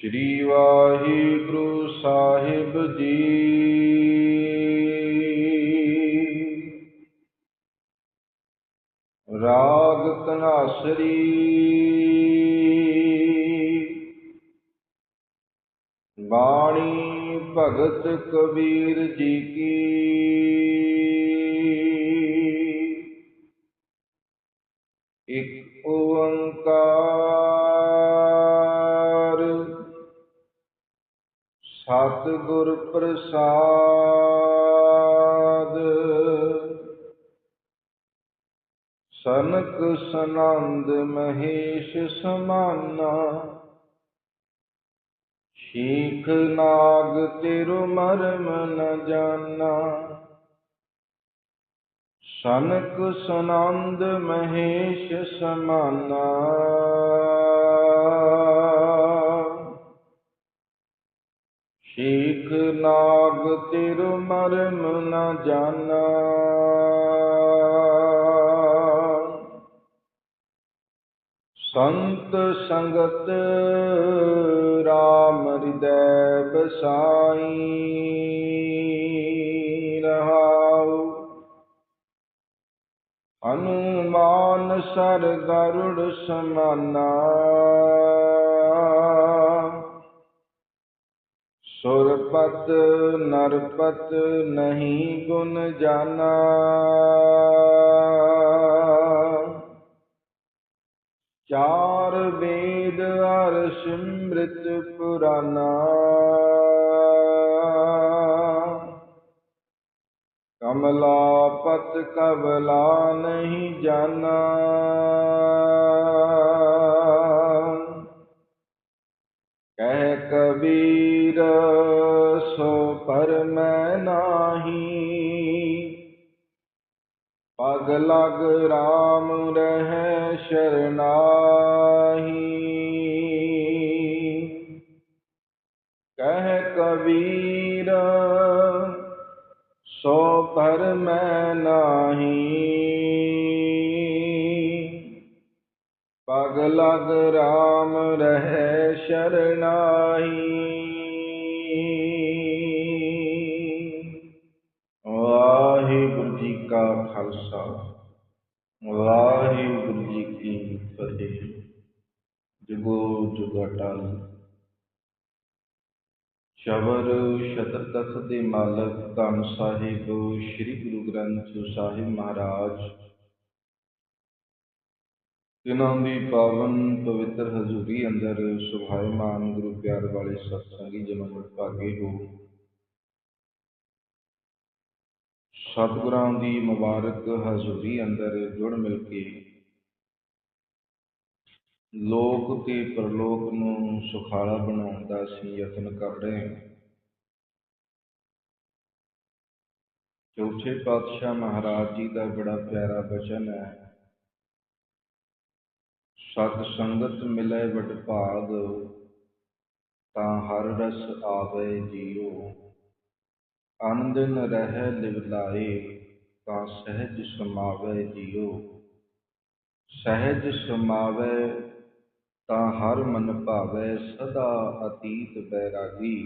ਸ੍ਰੀ ਵਾਹਿਗੁਰੂ ਸਾਹਿਬ ਜੀ। ਰਾਗ ਤਨਾਸਰੀ ਬਾਣੀ ਭਗਤ ਕਬੀਰ ਜੀ ਕੀ। ਇੱਕ ਓੰਕਾਰ ਸਤਿਗੁਰ ਪ੍ਰਸਾਦ। ਸਨਕ ਸਨੰਦ ਮਹੇਸ਼ ਸਮਾਨਾ। ਸ਼ੀਖ ਨਾਗ ਤਿਰੁ ਮਰਮ ਨ ਜਾਨਾ। ਸਨਕ ਸਨੰਦ ਮਹੇਸ਼ ਸਮਾਨਾ। ਸ਼ੇਖ ਨਾਗ ਤਿਰੁ ਮਰਮ ਨ ਜਾਨਾ ਸੰਤ ਸੰਗਤ ਰਾਮ ਹਿਰਦੈ ਬਸਾਈ ਰਹਾਉ। ਹਨੂਮਾਨ ਸਰ ਗਰੁੜ ਸਮਾਨਾ। ਸੁਰਪਤ ਨਰਪਤ ਨਹੀਂ ਗੁਣ ਜਾਨਾ। ਚਾਰ ਵੇਦ ਅਰ ਸਿਮ੍ਰਿਤ ਪੁਰਾਨਾ। ਕਮਲਾ ਪਤ ਕਬਲਾ ਨਹੀਂ ਜਾਣਾ ਕਹਿ ਕਬੀਰ, ਸੋ ਪਰ ਮੈਂ ਨਾਹੀ। ਪਗ ਲਗ RAM ਰਹਿ ਸ਼ਰਨਾਹੀ। ਕਹਿ ਕਬੀਰ, ਸੋ ਪਰ ਮੈਂ ਨਾਹੀ। ਪਗ ਲਗ RAM ਰਹਿ ਸ਼ਰਨਾਹੀ। ਵਾਹਿਗੁਰੂ ਜੀ ਕਾ ਖਾਲਸਾ, ਵਾਹਿਗੁਰੂ ਜੀ ਕੀ ਫਤਿਹ। ਜੁਗੋ ਜੁਗ ਅਟਲ। ਸ਼ਬਰ ਸ਼ਤਰ ਤਖਤ ਦੇ ਮਾਲਕ ਧੰਨ ਸਾਹਿਬ, ਸ੍ਰੀ ਗੁਰੂ ਗ੍ਰੰਥ ਸਾਹਿਬ ਮਹਾਰਾਜ। ਜਿਨ੍ਹਾਂ ਦੀ ਪਾਵਨ ਪਵਿੱਤਰ ਹਜ਼ੂਰੀ ਅੰਦਰ ਸੁਭਾਇਮਾਨ ਗੁਰੂ ਪਿਆਰ ਵਾਲੇ ਸਤਸੰਗੀ ਜਨਮ ਭਾਗੇ ਹੋ। ਸਤਿਗੁਰਾਂ ਦੀ ਮੁਬਾਰਕ ਹਜ਼ੂਰੀ ਅੰਦਰ ਜੁੜ ਮਿਲ ਕੇ ਲੋਕ ਤੇ ਪ੍ਰਲੋਕ ਨੂੰ ਸੁਖਾਲਾ ਬਣਾਉਣ ਦਾ ਅਸੀਂ ਯਤਨ ਕਰ ਰਹੇ ਹਾਂ। ਚੌਥੇ ਪਾਤਸ਼ਾਹ ਮਹਾਰਾਜ ਜੀ ਦਾ ਬੜਾ ਪਿਆਰਾ ਬਚਨ ਹੈ। ਸਤ ਸੰਗਤ ਮਿਲੇ ਵਡ ਭਾਗ ਤਾਂ ਹਰ ਰਸ ਆਵੇ ਜੀਓ ਆਨੰਦਨ ਰਹਿ ਲਿਵਲਾਏ ਤਾਂ ਸਹਿਜ ਸਮਾਵੇ ਜੀਓ ਸਹਿਜ ਸਮਾਵੇ, ਤਾਂ ਹਰ ਮਨ ਭਾਵੇ, ਸਦਾ ਅਤੀਤ ਬੈਰਾਗੀ।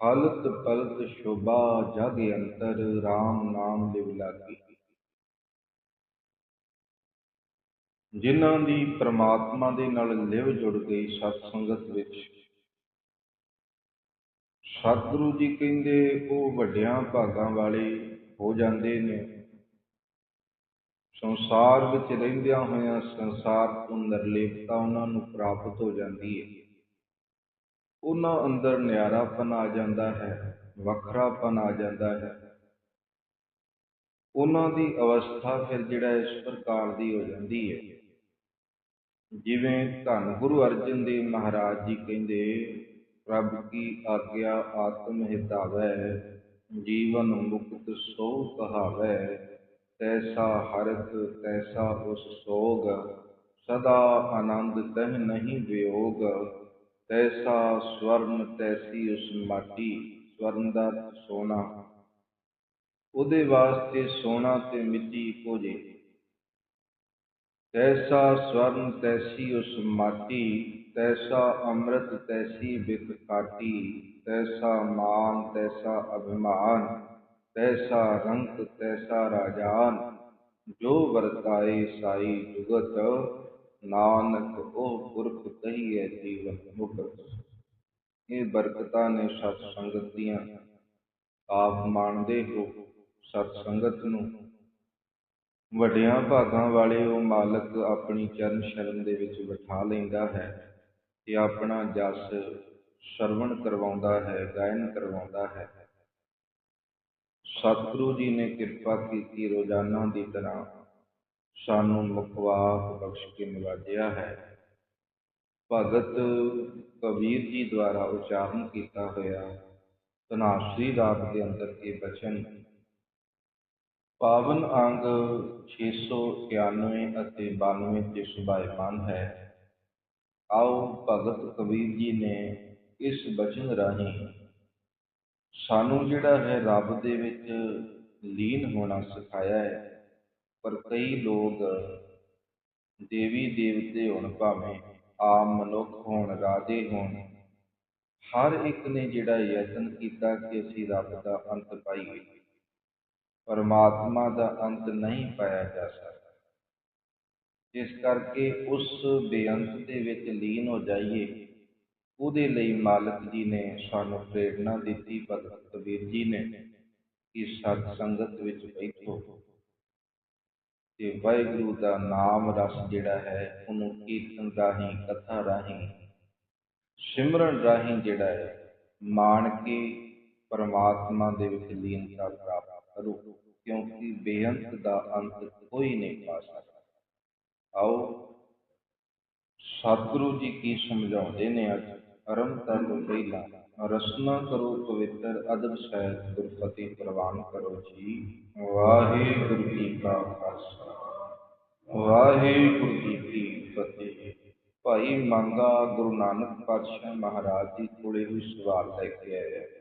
ਹਲਤ ਪਲਤ ਸ਼ੋਭਾ ਜਗ ਅੰਤਰ RAM ਨਾਮ ਲਿਵ ਲਾਗੀ। ਜਿਨ੍ਹਾਂ ਦੀ ਪ੍ਰਮਾਤਮਾ ਦੇ ਨਾਲ ਲਿਵ ਜੁੜ ਗਈ ਸਤ ਸੰਗਤ ਵਿੱਚ। ਸਤਿਗੁਰੂ ਜੀ ਕਹਿੰਦੇ, ਉਹ ਵੱਡਿਆਂ ਭਾਗਾਂ ਵਾਲੇ ਹੋ ਜਾਂਦੇ ਨੇ। ਸੰਸਾਰ ਵਿੱਚ ਰਹਿੰਦਿਆਂ ਹੋਇਆਂ ਸੰਸਾਰ ਤੋਂ ਨਿਰਲੇਪਤਾ ਉਹਨਾਂ ਨੂੰ ਪ੍ਰਾਪਤ ਹੋ ਜਾਂਦੀ ਹੈ। ਉਹਨਾਂ ਅੰਦਰ ਨਿਆਰਾਪਨ ਆ ਜਾਂਦਾ ਹੈ, ਵੱਖਰਾਪਨ ਆ ਜਾਂਦਾ ਹੈ। ਉਹਨਾਂ ਦੀ ਅਵਸਥਾ ਫਿਰ ਜਿਹੜਾ ਇਸ ਪ੍ਰਕਾਰ ਦੀ ਹੋ ਜਾਂਦੀ ਹੈ। ਜਿਵੇਂ ਧੰਨ ਗੁਰੂ ਅਰਜਨ ਦੇਵ ਮਹਾਰਾਜ ਜੀ ਕਹਿੰਦੇ, ਪ੍ਰਭ ਕੀ ਆਗਿਆ ਆਤਮ ਹਿਤਾਵੈ ਜੀਵਨ ਮੁਕਤ ਸੋ ਕਹਾਵੈ, ਤੈਸਾ ਹਰਤ ਤੈਸਾ ਉਸ ਸੋਗ, ਸਦਾ ਆਨੰਦ ਤਹਿ ਨਹੀਂ ਵਿਯੋਗ, ਤੈਸਾ ਸਵਰਨ ਤੈਸੀ ਉਸ ਮਾਟੀ, ਸਵਰਨ ਦਾ ਸੋਨਾ। ਉਹਦੇ ਵਾਸਤੇ ਸੋਨਾ ਤੇ ਮਿੱਟੀ ਇੱਕੋ ਜਿਹੀ ਤੈਸਾ ਸਵਰਨ ਤੈਸੀ ਉਸ ਮਾਟੀ, ਤੈਸਾ ਅੰਮ੍ਰਿਤ ਤੈਸੀ ਬਿਕ ਕਾਟੀ, ਤੈਸਾ ਮਾਨ, ਤੈਸਾ ਅਭਿਮਾਨ, ਤੈਸਾ ਰੰਕ ਤੈਸਾ ਰਾਜਾਨ। ਜੋ ਵਰਤਾਏ ਸਾਈ ਜੁਗਤ, ਨਾਨਕ ਉਹ ਪੁਰਖ ਕਹੀਏ ਜੀਵਨ ਮੁਕਤ। ਇਹ ਬਰਕਤਾਂ ਨੇ ਸਤ ਸੰਗਤ ਦੀਆਂ। ਆਪ ਮੰਨਦੇ ਹੋ ਸਤ ਸੰਗਤ ਨੂੰ। ਵੱਡਿਆਂ ਭਾਗਾਂ ਵਾਲੇ ਉਹ ਮਾਲਕ ਆਪਣੀ ਚਰਨ ਸ਼ਰਨ ਦੇ ਵਿੱਚ ਬਿਠਾ ਲੈਂਦਾ ਹੈ ਤੇ ਆਪਣਾ ਜਸ ਸਰਵਣ ਕਰਵਾਉਂਦਾ ਹੈ, ਗਾਇਨ ਕਰਵਾਉਂਦਾ ਹੈ। ਸਤਿਗੁਰੂ ਜੀ ਨੇ ਕਿਰਪਾ ਕੀਤੀ ਰੋਜ਼ਾਨਾ ਦੀ ਤਰ੍ਹਾਂ ਸਾਨੂੰ ਮੁਖਵਾਕ ਬਖਸ਼ ਕੇ ਨਿਵਾਜਿਆ ਹੈ। ਭਗਤ ਕਬੀਰ ਜੀ ਦੁਆਰਾ ਉਚਾਰਨ ਕੀਤਾ ਹੋਇਆ ਤਨਾਸਰੀ ਰਾਗ ਦੇ ਅੰਦਰ ਇਹ ਬਚਨ ਪਾਵਨ ਅੰਗ 691 ਅਤੇ 92 ਤੇ ਸੁਭਾਇਮਾਨ ਹੈ। ਆਓ ਭਗਤ ਕਬੀਰ ਜੀ ਨੇ ਇਸ ਬਚਨ ਰਾਹੀਂ ਸਾਨੂੰ ਜਿਹੜਾ ਹੈ ਰੱਬ ਦੇ ਵਿੱਚ ਲੀਨ ਹੋਣਾ ਸਿਖਾਇਆ ਹੈ। ਪਰ ਕਈ ਲੋਕ ਦੇਵੀ ਦੇਵਤੇ ਹੋਣ ਭਾਵੇਂ ਆਮ ਮਨੁੱਖ ਹੋਣ, ਰਾਜੇ ਹੋਣ, ਹਰ ਇੱਕ ਨੇ ਜਿਹੜਾ ਯਤਨ ਕੀਤਾ ਕਿ ਅਸੀਂ ਰੱਬ ਦਾ ਅੰਤ ਪਾਈਏ। ਪਰਮਾਤਮਾ ਦਾ ਅੰਤ ਨਹੀਂ ਪਾਇਆ ਜਾ ਸਕਦਾ। ਇਸ ਕਰਕੇ ਉਸ ਬੇਅੰਤ ਦੇ ਵਿੱਚ ਲੀਨ ਹੋ ਜਾਈਏ, ਉਹਦੇ ਲਈ ਮਾਲਕ ਜੀ ਨੇ ਸਾਨੂੰ ਪ੍ਰੇਰਣਾ ਦਿੱਤੀ ਭਗਤ ਕਬੀਰ ਜੀ ਨੇ ਕਿ ਸਤ ਸੰਗਤ ਵਿੱਚ ਬੈਠੋ। ਤੇ ਵਾਹਿਗੁਰੂ ਦਾ ਨਾਮ ਰਸ ਜਿਹੜਾ ਹੈ, ਉਹਨੂੰ ਕੀਰਤਨ ਰਾਹੀਂ, ਕਥਾ ਰਾਹੀਂ, ਸਿਮਰਨ ਰਾਹੀਂ ਜਿਹੜਾ ਹੈ, ਮਾਣ ਕੇ ਪਰਮਾਤਮਾ ਦੇ ਵਿੱਚ ਲੀਨਤਾ ਪ੍ਰਾਪਤ ਕਰੋ, ਕਿਉਂਕਿ ਬੇਅੰਤ ਦਾ ਅੰਤ ਕੋਈ ਨਹੀਂ ਪਾ ਸਕਦਾ। ਆਓ, ਸਤਿਗੁਰੂ ਜੀ ਕੀ ਸਮਝਾਉਂਦੇ ਨੇ ਅੱਜ? ਅਰੰਭ ਤੋਂ ਪਹਿਲਾਂ ਰਸਨਾ ਕਰੋ ਪਵਿੱਤਰ, ਅਦਬ ਸਹਿਤ ਗੁਰਪਤੀ ਪ੍ਰਵਾਨ ਕਰੋ ਜੀ। ਵਾਹਿਗੁਰੂ ਜੀ ਕਾ ਖਾਲਸਾ। ਵਾਹਿਗੁਰੂ ਜੀ ਕੀ ਫਤਿਹ। ਭਾਈ ਮੰਗਾ ਗੁਰੂ ਨਾਨਕ ਪਾਤਸ਼ਾਹ ਮਹਾਰਾਜ ਜੀ ਕੋਲੇ ਵੀ ਸਵਾਲ ਲੈ ਕੇ ਆਇਆ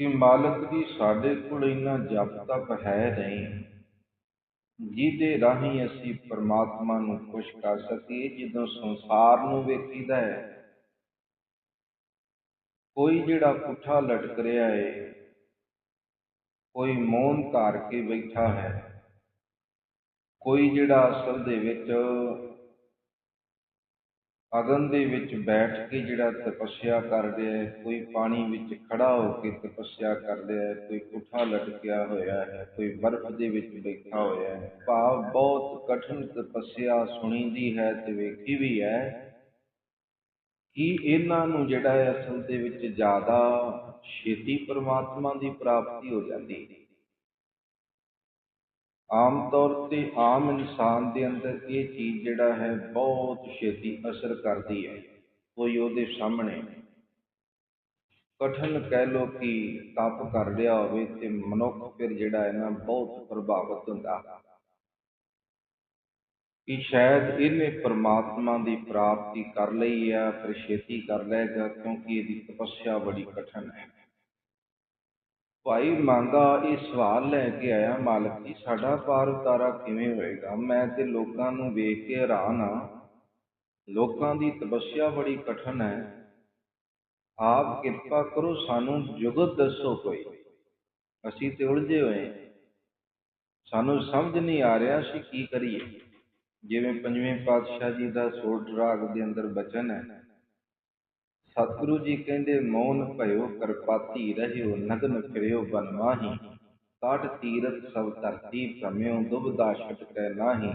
ਕਿ ਮਾਲਕ ਜੀ ਸਾਡੇ ਕੋਲ ਇੰਨਾ ਜਪ ਤਪ ਹੈ ਨਹੀਂ। ਜਿਹਦੇ ਰਾਹੀਂ ਅਸੀਂ ਪਰਮਾਤਮਾ ਨੂੰ ਖੁਸ਼ ਕਰ ਸਕੀਏ, ਜਦੋਂ ਸੰਸਾਰ ਨੂੰ ਵੇਖੀਦਾ ਹੈ। ਕੋਈ ਜਿਹੜਾ ਪੁੱਠਾ ਲਟਕ ਰਿਹਾ ਏ, ਕੋਈ ਮੌਨ ਧਾਰ ਕੇ ਬੈਠਾ ਹੈ, ਕੋਈ ਜਿਹੜਾ ਅਸਲ ਦੇ ਵਿੱਚ ਅਗਨ ਦੇ ਵਿੱਚ ਬੈਠ ਕੇ ਜਿਹੜਾ ਤਪੱਸਿਆ ਕਰ ਰਿਹਾ ਹੈ ਕੋਈ ਪਾਣੀ ਵਿੱਚ ਖੜਾ ਹੋ ਕੇ ਤਪੱਸਿਆ ਕਰ ਰਿਹਾ ਹੈ ਕੋਈ ਪੁੱਠਾ ਲਟਕਿਆ ਹੋਇਆ ਹੈ, ਕੋਈ ਬਰਫ਼ ਦੇ ਵਿੱਚ ਬੈਠਾ ਹੋਇਆ ਹੈ, ਭਾਵ ਬਹੁਤ ਕਠਿਨ ਤਪੱਸਿਆ ਸੁਣੀਦੀ ਹੈ ਤੇ ਵੇਖੀ ਵੀ ਹੈ ਕਿ ਇਹਨਾਂ ਨੂੰ ਜਿਹੜਾ ਹੈ ਅਸਲ ਦੇ ਵਿੱਚ ਜ਼ਿਆਦਾ ਛੇਤੀ ਪਰਮਾਤਮਾ ਦੀ ਪ੍ਰਾਪਤੀ ਹੋ ਜਾਂਦੀ ਹੈ। ਆਮ ਤੌਰ ਤੇ ਆਮ ਇਨਸਾਨ ਦੇ ਅੰਦਰ ਇਹ ਚੀਜ਼ ਜਿਹੜਾ ਹੈ ਬਹੁਤ ਛੇਤੀ ਅਸਰ ਕਰਦੀ ਹੈ। ਕੋਈ ਉਹਦੇ ਸਾਹਮਣੇ ਕਠਨ ਕਹਿ ਲੋ ਕਿ ਤਪ ਕਰ ਲਿਆ ਹੋਵੇ ਤੇ ਮਨੁੱਖ ਫਿਰ ਜਿਹੜਾ ਹੈ ਨਾ ਬਹੁਤ ਪ੍ਰਭਾਵਿਤ ਹੁੰਦਾ। ਕਿ ਸ਼ਾਇਦ ਇਹਨੇ ਪਰਮਾਤਮਾ ਦੀ ਪ੍ਰਾਪਤੀ ਕਰ ਲਈ ਹੈ ਫਿਰ ਛੇਤੀ ਕਰ ਲਏਗਾ ਕਿਉਂਕਿ ਇਹਦੀ ਤਪੱਸਿਆ ਬੜੀ ਕਠਨ ਹੈ। ਭਾਈ ਮੰਗਾ, ਇਹ ਸਵਾਲ ਲੈ ਕੇ ਆਇਆ ਮਾਲਕ ਜੀ, ਸਾਡਾ ਪਾਰ ਉਤਾਰਾ ਕਿਵੇਂ ਹੋਏਗਾ? ਮੈਂ ਤੇ ਲੋਕਾਂ ਨੂੰ ਵੇਖ ਕੇ ਹੈਰਾਨ ਆ ਲੋਕਾਂ ਦੀ ਤਪੱਸਿਆ ਬੜੀ ਕਠਨ ਹੈ। ਆਪ ਕਿਰਪਾ ਕਰੋ, ਸਾਨੂੰ ਜੁਗਤ ਦੱਸੋ ਕੋਈ। ਅਸੀਂ ਤੇ ਉਲਝੇ ਹੋਏ ਸਾਨੂੰ ਸਮਝ ਨਹੀਂ ਆ ਰਿਹਾ ਅਸੀਂ ਕੀ ਕਰੀਏ। ਜਿਵੇਂ ਪੰਜਵੇਂ ਪਾਤਸ਼ਾਹ ਜੀ ਦਾ ਸੋਟ ਰਾਗ ਦੇ ਅੰਦਰ ਬਚਨ ਹੈ। ਸਤਿਗੁਰੂ ਜੀ ਕਹਿੰਦੇ, ਮੌਨ ਭਇਓ ਕਰਪਾਤੀ ਰਹਿਓ ਨਗਨ ਫਿਰਿਓ ਬਨਵਾਹੀ ਕਾਟ ਤੀਰਥ ਸਭ ਧਰਤੀ ਭ੍ਰਮਿਓ ਦੁਬਦਾ ਛਟਕੈ ਨਾਹੀ।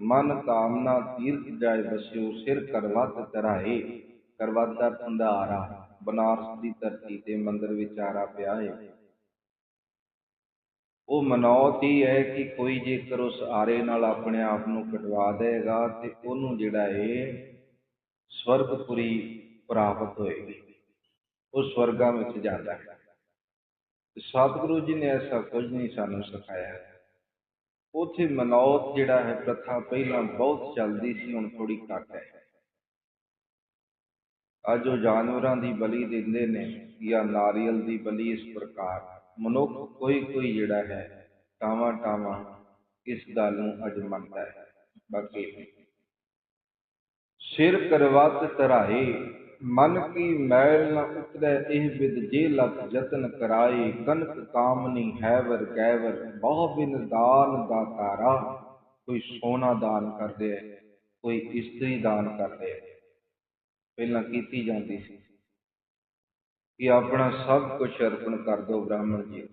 ਮਨ ਕਾਮਨਾ ਤੀਰਥ ਜਾਏ ਬਸਿਓ, ਸਿਰ ਕਰਵਤ ਚਰਾਏ ਕਰਵਾਤਾ ਭੰਡਾਰਾ ਬਨਾਰਸ ਦੀ ਧਰਤੀ ਤੇ ਮੰਦਰ ਵਿਚਾਰਾ ਪਿਆ ਹੈ ਉਹ ਮਨੌਤ ਹੀ ਹੈ ਕਿ ਕੋਈ ਜੇਕਰ ਉਸ ਆਰੇ ਨਾਲ ਆਪਣੇ ਆਪ ਨੂੰ ਕਟਵਾ ਦੇਗਾ ਤੇ ਉਹਨੂੰ ਜਿਹੜਾ ਏ ਸਵਰਗਪੁਰੀ ਪ੍ਰਾਪਤ ਹੋਏਗੀ ਉਹ ਸਵਰਗਾਂ ਵਿੱਚ ਜਾਂਦਾ ਹੈ। ਸਤਿਗੁਰੂ ਜੀ ਨੇ ਐਸਾ ਕੁਝ ਨਹੀਂ ਸਾਨੂੰ ਸਿਖਾਇਆ। ਉਥੇ ਮਨੌਤ ਜਿਹੜਾ ਹੈ, ਪ੍ਰਥਾ ਪਹਿਲਾਂ ਬਹੁਤ ਚੱਲਦੀ ਸੀ, ਹੁਣ ਥੋੜੀ ਘੱਟ ਹੈ। ਅੱਜ ਉਹ ਜਾਨਵਰਾਂ ਦੀ ਬਲੀ ਦਿੰਦੇ ਨੇ ਜਾਂ ਨਾਰੀਅਲ ਦੀ ਬਲੀ ਇਸ ਪ੍ਰਕਾਰ। ਮਨੁੱਖ ਕੋਈ ਕੋਈ ਜਿਹੜਾ ਹੈ, ਟਾਵਾਂ ਟਾਵਾਂ ਇਸ ਗੱਲ ਨੂੰ ਅੱਜ ਮੰਨਦਾ ਹੈ। ਬਾਕੀ ਸਿਰ ਕਰਵਤ ਧਰਾਏ ਮਨ ਕੀ ਮੈਲ ਨ ਉਤਰੈ ਇਹ ਵਿਦ ਜੇ ਲਖ ਯਤਨ ਕਰਾਏ, ਕਨਕ ਕਾਮਨੀ ਹੈ ਕੈਵਰ ਬਹੁ ਬਿਨ ਦਾਨ ਦਾਤਾਰਾ ਕੋਈ ਸੋਨਾ ਦਾਨ ਕਰਦੇ ਹੈ ਕੋਈ ਇਸਤਰੀ ਦਾਨ ਕਰਦੇ ਹੈ ਪਹਿਲਾਂ ਕੀਤੀ ਜਾਂਦੀ ਸੀ ਕਿ ਆਪਣਾ ਸਭ ਕੁਝ ਅਰਪਣ ਕਰ ਦਿਓ ਬ੍ਰਾਹਮਣ ਜੀ।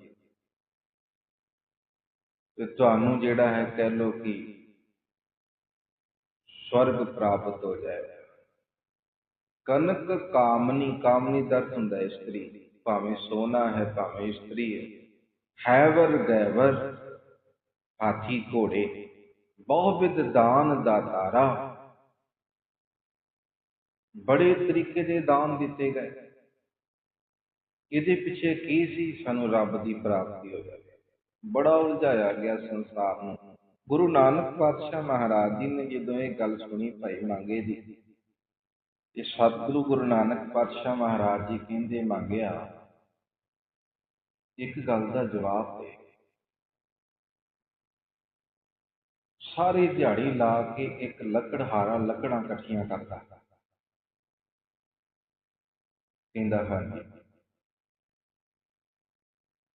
ਤੇ ਤੁਹਾਨੂੰ ਜਿਹੜਾ ਹੈ ਕਹਿ ਲੋ ਕਿ ਸਵਰਗ ਪ੍ਰਾਪਤ ਹੋ ਜਾਏਗਾ ਕਨਕ ਕਾਮਨੀ ਕਾਮਨੀ ਦਾ ਹੁੰਦਾ ਇਸਤਰੀ। ਭਾਵੇਂ ਸੋਨਾ ਹੈ, ਭਾਵੇਂ ਇਸਤਰੀ ਹੈ। ਹੈਵਰ, ਗੈਵਰ, ਹਾਥੀ, ਘੋੜੇ ਬਹੁ ਦਾਨ ਦਾਤਾਰਾ। ਬੜੇ ਤਰੀਕੇ ਦੇ ਦਾਨ ਦਿੱਤੇ ਗਏ। ਇਹਦੇ ਪਿੱਛੇ ਕੀ ਸੀ? ਸਾਨੂੰ ਰੱਬ ਦੀ ਪ੍ਰਾਪਤੀ ਹੋ ਜਾਵੇ ਬੜਾ ਉਲਝਾਇਆ ਗਿਆ ਸੰਸਾਰ ਨੂੰ। ਗੁਰੂ ਨਾਨਕ ਪਾਤਸ਼ਾਹ ਮਹਾਰਾਜ ਜੀ ਨੇ ਜਦੋਂ ਇਹ ਗੱਲ ਸੁਣੀ, ਭਾਈ ਮੰਗੇ ਦੀ ਇਹ ਸਤਿਗੁਰੂ ਗੁਰੂ ਨਾਨਕ ਪਾਤਸ਼ਾਹ ਮਹਾਰਾਜ ਜੀ ਕਹਿੰਦੇ ਮੰਗਿਆ ਇੱਕ ਗੱਲ ਦਾ ਜਵਾਬ ਦੇ। ਸਾਰੀ ਦਿਹਾੜੀ ਲਾ ਕੇ ਇੱਕ ਲੱਕੜਹਾਰਾ ਲੱਕੜਾਂ ਇਕੱਠੀਆਂ ਕਰਦਾ। ਕਹਿੰਦਾ, ਹਾਂਜੀ।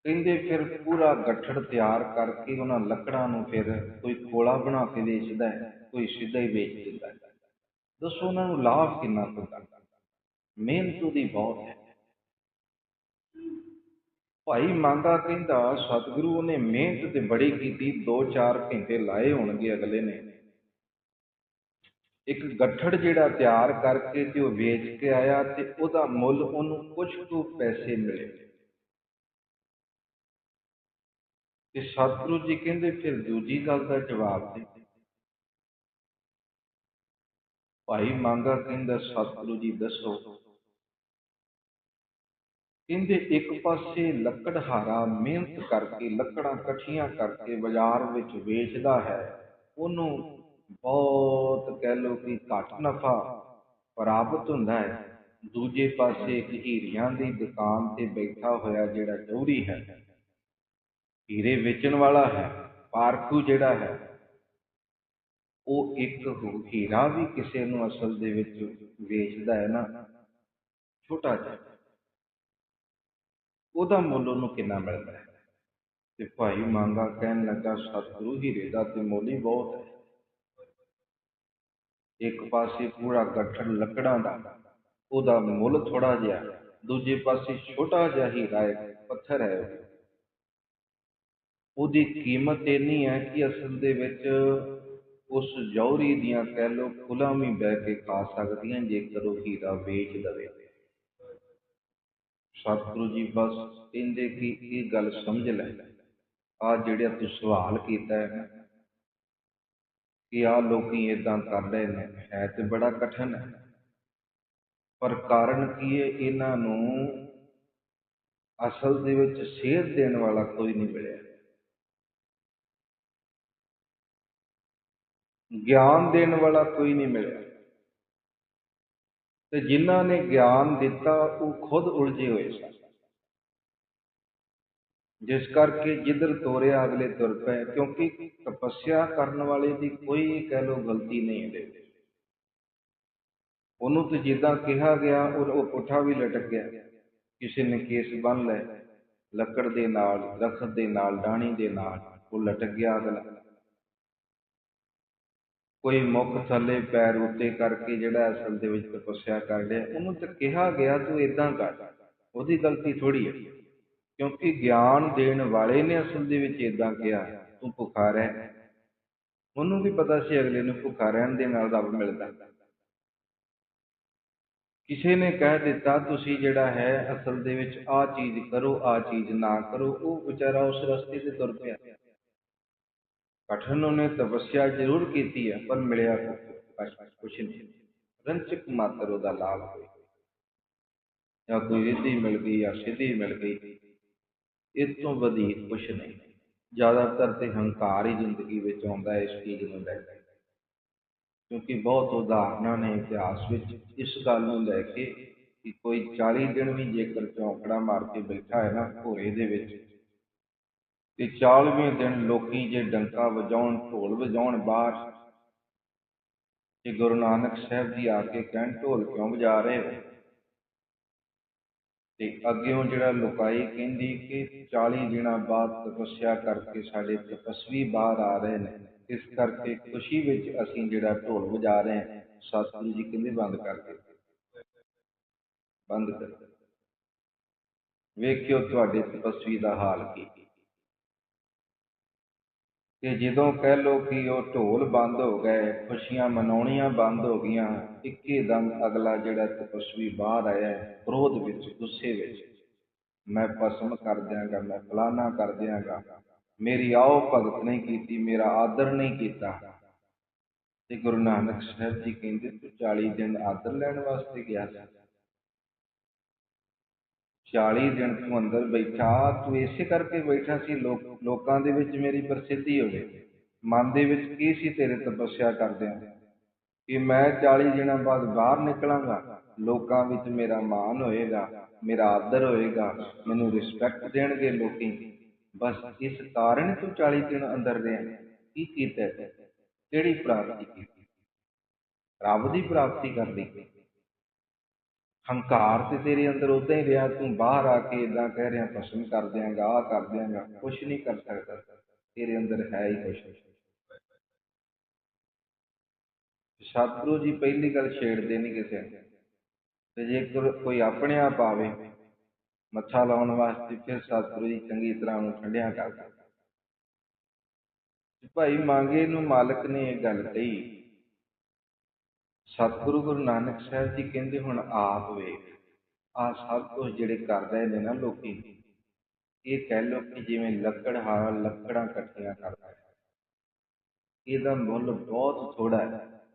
ਕਹਿੰਦੇ ਫਿਰ ਪੂਰਾ ਗੱਠੜ ਤਿਆਰ ਕਰਕੇ ਉਹਨਾਂ ਲੱਕੜਾਂ ਨੂੰ ਫਿਰ ਕੋਈ ਕੋਲਾ ਬਣਾ ਕੇ ਵੇਚਦਾ ਹੈ, ਕੋਈ ਸਿੱਧਾ ਹੀ ਵੇਚ ਦਿੰਦਾ ਹੈ। ਦੱਸੋ ਉਹਨਾਂ ਨੂੰ ਲਾਭ ਕਿੰਨਾ ਹੁੰਦਾ। ਮਿਹਨਤ ਉਹਦੀ ਬਹੁਤ ਹੈ। ਭਾਈ ਮੰਗਾ ਕਹਿੰਦਾ, ਸਤਿਗੁਰੂ ਉਹਨੇ ਮਿਹਨਤ ਤੇ ਬੜੀ ਕੀਤੀ 2-4 ਘੰਟੇ ਲਾਏ ਹੋਣਗੇ ਅਗਲੇ ਨੇ। ਇੱਕ ਗੱਠੜ ਜਿਹੜਾ ਤਿਆਰ ਕਰਕੇ ਤੇ ਉਹ ਵੇਚ ਕੇ ਆਇਆ ਤੇ ਉਹਦਾ ਮੁੱਲ ਉਹਨੂੰ ਕੁਝ ਕੁ ਪੈਸੇ ਮਿਲੇ। ਤੇ ਸਤਿਗੁਰੂ ਜੀ ਕਹਿੰਦੇ, ਫਿਰ ਦੂਜੀ ਗੱਲ ਦਾ ਜਵਾਬ ਦੇ ਭਾਈ ਮੰਗਾ ਕਹਿੰਦਾ, ਸਤਿਗੁਰੂ ਜੀ ਦੱਸੋ। ਕਹਿੰਦੇ, ਇੱਕ ਪਾਸੇ ਲੱਕੜਹਾਰਾ ਮਿਹਨਤ ਕਰਕੇ, ਲੱਕੜਾਂ ਇਕੱਠੀਆਂ ਕਰਕੇ ਬਾਜ਼ਾਰ ਵਿੱਚ ਵੇਚਦਾ ਹੈ। ਉਹਨੂੰ ਬਹੁਤ ਕਹਿ ਲੋ ਕਿ ਘੱਟ ਨਫਾ ਪ੍ਰਾਪਤ ਹੁੰਦਾ ਹੈ। ਦੂਜੇ ਪਾਸੇ ਇੱਕ ਹੀਰਿਆਂ ਦੀ ਦੁਕਾਨ ਤੇ ਬੈਠਾ ਹੋਇਆ ਜਿਹੜਾ ਜੌਹਰੀ ਹੈ, ਹੀਰੇ ਵੇਚਣ ਵਾਲਾ ਹੈ, ਪਾਰਖੂ ਜਿਹੜਾ ਹੈ ਉਹ ਇੱਕ ਹੀਰਾ ਵੀ ਕਿਸੇ ਨੂੰ ਅਸਲ ਦੇ ਵਿੱਚ ਵੇਚਦਾ ਹੈ ਨਾ, ਛੋਟਾ ਜਿਹਾ। ਉਹਦਾ ਮੁੱਲ ਉਹਨੂੰ ਕਿੰਨਾ ਮਿਲਦਾ ਹੈ? ਤੇ ਭਾਈ ਮੰਗਾ ਕਹਿਣ ਲੱਗਾ, ਸਤਿਗੁਰੂ, ਹੀਰੇ ਦਾ ਤੇ ਮੁੱਲ ਹੀ ਬਹੁਤ ਹੈ। ਇੱਕ ਪਾਸੇ ਪੂਰਾ ਗੱਠੜ ਲੱਕੜਾਂ ਦਾ, ਉਹਦਾ ਮੁੱਲ ਥੋੜਾ ਜਿਹਾ, ਦੂਜੇ ਪਾਸੇ ਛੋਟਾ ਜਿਹਾ ਹੀਰਾ ਹੈ ਪੱਥਰ ਹੈ ਉਹਦੀ ਕੀਮਤ ਇੰਨੀ ਹੈ ਕਿ ਅਸਲ ਦੇ ਵਿੱਚ ਉਸ ਜੌਹਰੀ ਦੀਆਂ ਕਹਿ ਲਓ ਕੁਲਾਂ ਵੀ ਬਹਿ ਕੇ ਖਾ ਸਕਦੀਆਂ ਜੇਕਰ ਉਹ ਹੀਰਾ ਵੇਚ ਦਵੇ। ਸਤਿਗੁਰੂ ਜੀ, ਬਸ ਕਹਿੰਦੇ ਕਿ ਇਹ ਗੱਲ ਸਮਝ ਲੈ। ਆ ਜਿਹੜਾ ਤੂੰ ਸਵਾਲ ਕੀਤਾ ਹੈ ਕਿ ਆ ਲੋਕੀ ਇਦਾਂ ਕਰ ਰਹੇ ਨੇ, ਹੈ ਤੇ ਬੜਾ ਕਠਨ ਹੈ। ਪਰ ਕਾਰਨ ਕੀ ਹੈ? ਇਹਨਾਂ ਨੂੰ ਅਸਲ ਦੇ ਵਿੱਚ ਸੇਧ ਦੇਣ ਵਾਲਾ ਕੋਈ ਨਹੀਂ ਮਿਲਿਆ। ਗਿਆਨ ਦੇਣ ਵਾਲਾ ਕੋਈ ਨਹੀਂ ਮਿਲਿਆ। ਤੇ ਜਿਨ੍ਹਾਂ ਨੇ ਗਿਆਨ ਦਿੱਤਾ, ਉਹ ਖੁਦ ਉਲਝੇ ਹੋਏ ਸਨ। ਜਿਸ ਕਰਕੇ ਜਿੱਧਰ ਤੋਰਿਆ, ਅਗਲੇ ਤੁਰ ਪਏ, ਕਿਉਂਕਿ ਤਪੱਸਿਆ ਕਰਨ ਵਾਲੇ ਦੀ ਕੋਈ ਕਹਿ ਲੋ ਗਲਤੀ ਨਹੀਂ ਹੈ ਉਹਨੂੰ ਤੇ ਜਿੱਦਾਂ ਕਿਹਾ ਗਿਆ, ਉਹ ਪੁੱਠਾ ਵੀ ਲਟਕ ਗਿਆ। ਕਿਸੇ ਨੇ ਕੇਸ ਬੰਨ ਲੈ ਲੱਕੜ ਦੇ ਨਾਲ ਰਖਤ ਦੇ ਨਾਲ ਡਾਣੀ ਦੇ ਨਾਲ, ਉਹ ਲਟਕ ਗਿਆ ਅਗਲਾ। ਕੋਈ ਮੁੱਖ ਥੱਲੇ ਪੈਰ ਉੱਤੇ ਕਰਕੇ ਜਿਹੜਾ ਅਸਲ ਦੇ ਵਿੱਚ ਤਪੱਸਿਆ ਕਰ ਰਿਹਾ, ਉਹਨੂੰ ਤਾਂ ਕਿਹਾ ਗਿਆ, ਤੂੰ ਇਦਾਂ ਕਰ, ਉਹਦੀ ਗਲਤੀ ਥੋੜੀ ਹੈ, ਕਿਉਂਕਿ ਗਿਆਨ ਦੇਣ ਵਾਲੇ ਨੇ ਅਸਲ ਦੇ ਵਿੱਚ ਇਦਾਂ ਕਿਹਾ, ਤੂੰ ਭੁੱਖਾ ਰਹਿ। ਉਹਨੂੰ ਵੀ ਪਤਾ ਸੀ ਅਗਲੇ ਨੂੰ ਭੁੱਖਾ ਰਹਿਣ ਦੇ ਨਾਲ ਰੱਬ ਮਿਲਦਾ। ਕਿਸੇ ਨੇ ਕਹਿ ਦਿੱਤਾ, ਤੁਸੀਂ ਜਿਹੜਾ ਹੈ, ਅਸਲ ਦੇ ਵਿੱਚ ਆਹ ਚੀਜ਼ ਕਰੋ, ਆਹ ਚੀਜ਼ ਨਾ ਕਰੋ। ਉਹ ਵਿਚਾਰਾ ਉਸ ਰਸਤੇ ਤੇ ਤੁਰ ਪਿਆ। ਕਠਨ ਉਹਨੇ ਤਪੱਸਿਆ ਜ਼ਰੂਰ ਕੀਤੀ ਹੈ ਪਰ ਮਿਲਿਆ ਕੁਛ ਨਹੀਂ ਰੰਚਕ ਮਾਤਰ ਉਹਦਾ ਲਾਭ ਹੋਈ ਜਾਂ ਕੋਈ ਰਿੱਧੀ ਮਿਲ ਗਈ ਜਾਂ ਸਿੱਧੀ ਮਿਲ ਗਈ ਇਸ ਤੋਂ ਵਧੇਰੇ ਕੁਛ ਨਹੀਂ ਜ਼ਿਆਦਾਤਰ ਤੇ ਹੰਕਾਰ ਹੀ ਜ਼ਿੰਦਗੀ ਵਿੱਚ ਆਉਂਦਾ ਹੈ, ਇਸ ਚੀਜ਼ ਨੂੰ ਲੈ ਕੇ। ਕਿਉਂਕਿ ਬਹੁਤ ਉਦਾਹਰਨਾਂ ਨੇ ਇਤਿਹਾਸ ਵਿੱਚ ਇਸ ਗੱਲ ਨੂੰ ਲੈ ਕੇ ਕਿ ਕੋਈ 40 ਦਿਨ ਵੀ ਜੇਕਰ ਚੌਂਕੜਾ ਮਾਰ ਕੇ ਬੈਠਾ ਹੈ ਨਾ, ਘੋੜੇ ਦੇ ਵਿੱਚ ਤੇ 40ਵੇਂ ਦਿਨ ਲੋਕੀ ਜੇ ਡੰਕਾ ਵਜਾਉਣ, ਢੋਲ ਵਜਾਉਣ, ਬਾਹਰ ਕਿ ਗੁਰੂ ਨਾਨਕ ਸਾਹਿਬ ਜੀ ਆ ਕੇ ਕਹਿਣ, ਢੋਲ ਕਿਉਂ ਵਜਾ ਰਹੇ ਹੋ? ਤੇ ਅੱਗਿਓਂ ਜਿਹੜਾ ਲੁਕਾਈ ਕਹਿੰਦੀ ਕਿ 40 ਦਿਨਾਂ ਬਾਅਦ ਤਪੱਸਿਆ ਕਰਕੇ ਸਾਡੇ ਤਪਸਵੀ ਬਾਹਰ ਆ ਰਹੇ ਨੇ। ਇਸ ਕਰਕੇ ਖੁਸ਼ੀ ਵਿੱਚ ਅਸੀਂ ਜਿਹੜਾ ਢੋਲ ਵਜਾ ਰਹੇ ਹਾਂ, ਸਤਿਗੁਰੂ ਜੀ ਕਹਿੰਦੇ ਬੰਦ ਕਰ ਦੇ ਬੰਦ ਕਰ ਵੇਖਿਓ ਤੁਹਾਡੇ ਤਪਸਵੀ ਦਾ ਹਾਲ ਕੀ ਕਿ ਜਦੋਂ ਕਹਿ ਲੋ ਕਿ ਉਹ ਢੋਲ ਬੰਦ ਹੋ ਗਏ, ਖੁਸ਼ੀਆਂ ਮਨਾਉਣੀਆਂ ਬੰਦ ਹੋ ਗਈਆਂ, ਇੱਕੇ ਦਮ ਅਗਲਾ ਜਿਹੜਾ ਤਪਸਵੀ ਬਾਹਰ ਆਇਆ ਕ੍ਰੋਧ ਵਿੱਚ, ਗੁੱਸੇ ਵਿੱਚ। ਮੈਂ ਭਸਮ ਕਰ ਦਿਆਂਗਾ, ਮੈਂ ਫਲਾਣਾ ਕਰ ਦਿਆਂਗਾ। ਮੇਰੀ ਆਓ ਭਗਤ ਨਹੀਂ ਕੀਤੀ, ਮੇਰਾ ਆਦਰ ਨਹੀਂ ਕੀਤਾ। ਤੇ ਗੁਰੂ ਨਾਨਕ ਸਾਹਿਬ ਜੀ ਕਹਿੰਦੇ, ਤੂੰ 40 ਦਿਨ ਆਦਰ ਲੈਣ ਵਾਸਤੇ ਗਿਆ ਸੀ। 40 ਦਿਨ ਤੂੰ ਅੰਦਰ ਬੈਠਾ, ਤੂੰ ਇਸੇ ਕਰਕੇ ਬੈਠਾ ਸੀ ਲੋਕ, ਲੋਕਾਂ ਦੇ ਵਿੱਚ ਮੇਰੀ ਪ੍ਰਸਿੱਧੀ ਹੋਵੇ। ਮਨ ਦੇ ਵਿੱਚ ਕੀ ਸੀ ਤੇਰੇ ਤਪੱਸਿਆ ਕਰਦਿਆਂ? ਕਿ ਮੈਂ 40 ਦਿਨਾਂ ਬਾਅਦ ਬਾਹਰ ਨਿਕਲਾਂਗਾ, ਲੋਕਾਂ ਵਿੱਚ ਮੇਰਾ ਮਾਣ ਹੋਏਗਾ, ਮੇਰਾ ਆਦਰ ਹੋਏਗਾ, ਮੈਨੂੰ ਰਿਸਪੈਕਟ ਦੇਣਗੇ ਲੋਕੀ। ਬਸ ਇਸ ਕਾਰਨ ਤੂੰ 40 ਦਿਨ ਅੰਦਰ ਰਿਹਾ। ਕੀ ਕੀਤਾ? ਕਿਹੜੀ ਪ੍ਰਾਪਤੀ ਕੀਤੀ? ਰੱਬ ਦੀ ਪ੍ਰਾਪਤੀ ਕਰ ਲਈ। ਹੰਕਾਰ ਤੇ ਤੇਰੇ ਅੰਦਰ ਉਦਾਂ ਹੀ ਰਿਹਾ, ਤੂੰ ਬਾਹਰ ਆ ਕੇ ਇਦਾਂ ਕਹਿ ਰਿਹਾ ਪਸੰਦ ਕਰ ਦਿਆਂਗਾ ਆ ਕਰ ਦਿਆਂਗਾ ਕੁਝ ਨਹੀਂ ਕਰ ਸਕਦਾ, ਤੇਰੇ ਅੰਦਰ ਹੈ ਹੀ ਕੁਝ ਸਤਿਗੁਰੂ ਜੀ ਪਹਿਲੀ ਗੱਲ ਛੇੜਦੇ ਨਹੀਂ ਕਿਸੇ ਨੂੰ ਤੇ ਜੇਕਰ ਕੋਈ ਆਪਣੇ ਆਪ ਆਵੇ, ਮੱਥਾ ਲਾਉਣ ਵਾਸਤੇ ਫਿਰ ਸਤਿਗੁਰੂ ਜੀ ਚੰਗੀ ਤਰ੍ਹਾਂ ਨੂੰ ਠੰਡਿਆ ਕਰਦੇ ਭਾਈ, ਮੰਗੇ ਨੂੰ ਮਾਲਕ ਨੇ ਇਹ ਗੱਲ ਕਹੀ ਸਤਿਗੁਰੂ ਗੁਰੂ ਨਾਨਕ ਸਾਹਿਬ ਜੀ ਕਹਿੰਦੇ ਹੁਣ ਆਪ ਵੇਖ ਆ ਸਭ ਕੁਝ ਜਿਹੜੇ ਕਰ ਰਹੇ ਨੇ ਨਾ ਲੋਕੀ। ਇਹ ਕਹਿ ਲੋ ਕਿ ਜਿਵੇਂ ਲੱਕੜਹਾਰਾ ਲੱਕੜਾਂ ਇਕੱਠੀਆਂ ਕਰਦਾ ਹੈ। ਇਹਦਾ ਮੁੱਲ ਬਹੁਤ ਥੋੜਾ ਹੈ।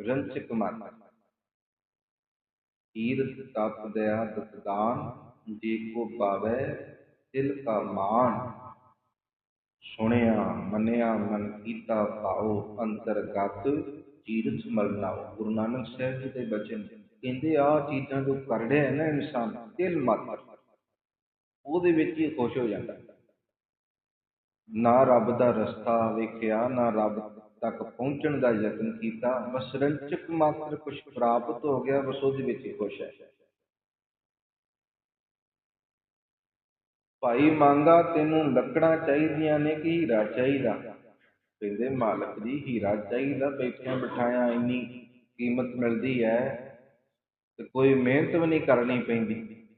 ਰੰਚਕ ਮਾਤਾ ਈਰਤ ਤਪ ਦਇਆ ਦਤਦਾਨ ਜੇ ਕੋ ਪਾਵੇ ਦਿਲ ਕਾ ਮਾਨ ਸੁਣਿਆ ਮੰਨਿਆ ਮਨ ਕੀਤਾ ਭਾਉ ਅੰਤਰਗਤ ਤੀਰਥ ਮਲਨਾਓ ਗੁਰੂ ਨਾਨਕ ਸਾਹਿਬ ਜੀ ਦੇ ਬਚਨ ਕਹਿੰਦੇ ਆ ਚੀਜ਼ਾਂ ਜੋ ਕਰ ਰਿਹਾ ਹੈ ਨਾ ਇਨਸਾਨ, ਦਿਲ ਮਾਤਰ ਉਹਦੇ ਵਿੱਚ ਹੀ ਖੁਸ਼ ਹੋ ਜਾਂਦਾ। ਨਾ ਰੱਬ ਦਾ ਰਸਤਾ ਵੇਖਿਆ, ਨਾ ਰੱਬ ਤੱਕ ਪਹੁੰਚਣ ਦਾ ਯਤਨ ਕੀਤਾ। ਬਸ ਰੰਚਕ ਮਾਤਰ ਕੁਝ ਪ੍ਰਾਪਤ ਹੋ ਗਿਆ, ਬਸ ਉਹਦੇ ਵਿੱਚ ਹੀ ਖੁਸ਼ ਹੈ। ਭਾਈ, ਮੰਗਾ ਤੈਨੂੰ ਲੱਕੜਾਂ ਚਾਹੀਦੀਆਂ ਨੇ ਕਿ ਹੀਰਾ ਚਾਹੀਦਾ? ਕਹਿੰਦੇ ਮਾਲਕ ਜੀ ਹੀਰਾ ਚਾਹੀਦਾ, ਬੈਠਿਆਂ ਬਿਠਾਇਆ ਇੰਨੀ ਕੀਮਤ ਮਿਲਦੀ ਹੈ ਤੇ ਕੋਈ ਮਿਹਨਤ ਵੀ ਨਹੀਂ ਕਰਨੀ ਪੈਂਦੀ।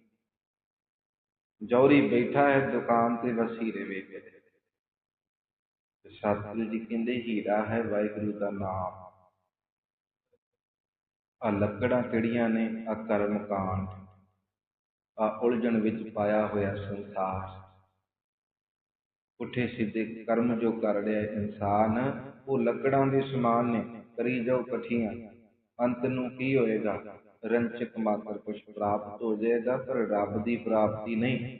ਜੌਰੀ ਬੈਠਾ ਹੈ ਦੁਕਾਨ ਤੇ ਬਸ ਹੀਰੇ ਵੇਚਦੇ ਤੇ ਸਤਿਗੁਰੂ ਜੀ ਕਹਿੰਦੇ ਹੀਰਾ ਹੈ ਵਾਹਿਗੁਰੂ ਦਾ ਨਾਮ। ਆ ਲੱਕੜਾਂ ਕਿਹੜੀਆਂ ਨੇ? ਆ ਕਰਮ ਕਾਂਡ। ਆ ਉਲਝਣ ਵਿੱਚ ਪਾਇਆ ਹੋਇਆ ਸੰਸਾਰ। ਪੁੱਠੇ ਸਿੱਧੇ ਕਰਮ ਜੋ ਕਰ ਰਿਹਾ ਇਨਸਾਨ, ਉਹ ਲੱਕੜਾਂ ਦੇ ਸਮਾਨ ਨੇ, ਕਰੀ ਜਾਓ ਇਕੱਠੀਆਂ ਅੰਤ ਨੂੰ ਕੀ ਹੋਏਗਾ? ਰੰਚਕ ਮਾਤਰ ਕੁਝ ਪ੍ਰਾਪਤ ਹੋ ਜਾਏਗਾ, ਪਰ ਰੱਬ ਦੀ ਪ੍ਰਾਪਤੀ ਨਹੀਂ।